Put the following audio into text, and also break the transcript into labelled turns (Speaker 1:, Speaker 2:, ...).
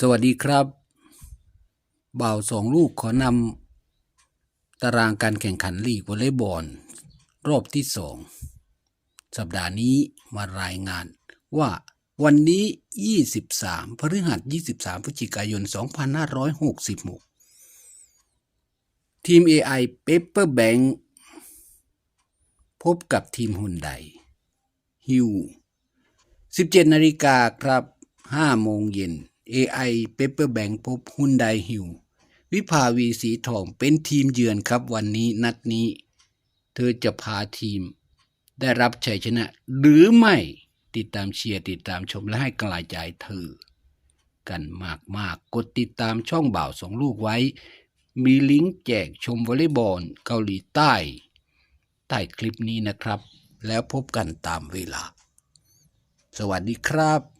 Speaker 1: สวัสดีครับ บ่าวสองลูกขอนำตารางการแข่งขันลีกวอลเลย์บอลรอบที่สองสัปดาห์นี้มารายงานว่าวันนี้ 23 พฤหัส 23 พฤศจิกายน 2566 ทีม AI Paper Bank พบกับทีมฮุนไดฮิว 17 นาฬิกาครับ 5 โมงเย็น AI Paper Bank พบฮุนไดฮิววิภาวีสีทองเป็นทีมเยือนครับวันนี้นัดนี้ เธอจะพาทีม ได้รับชัยชนะ หรือไม่ติดตามเชียร์ติดตามชมและให้กำลังใจเธอ กันมากๆกดติดตามช่องบ่าวสองลูกไว้ มีลิงก์แจกชมวอลเลย์บอลเกาหลีใต้ ใต้คลิปนี้นะครับ แล้วพบกันตามเวลา สวัสดีครับ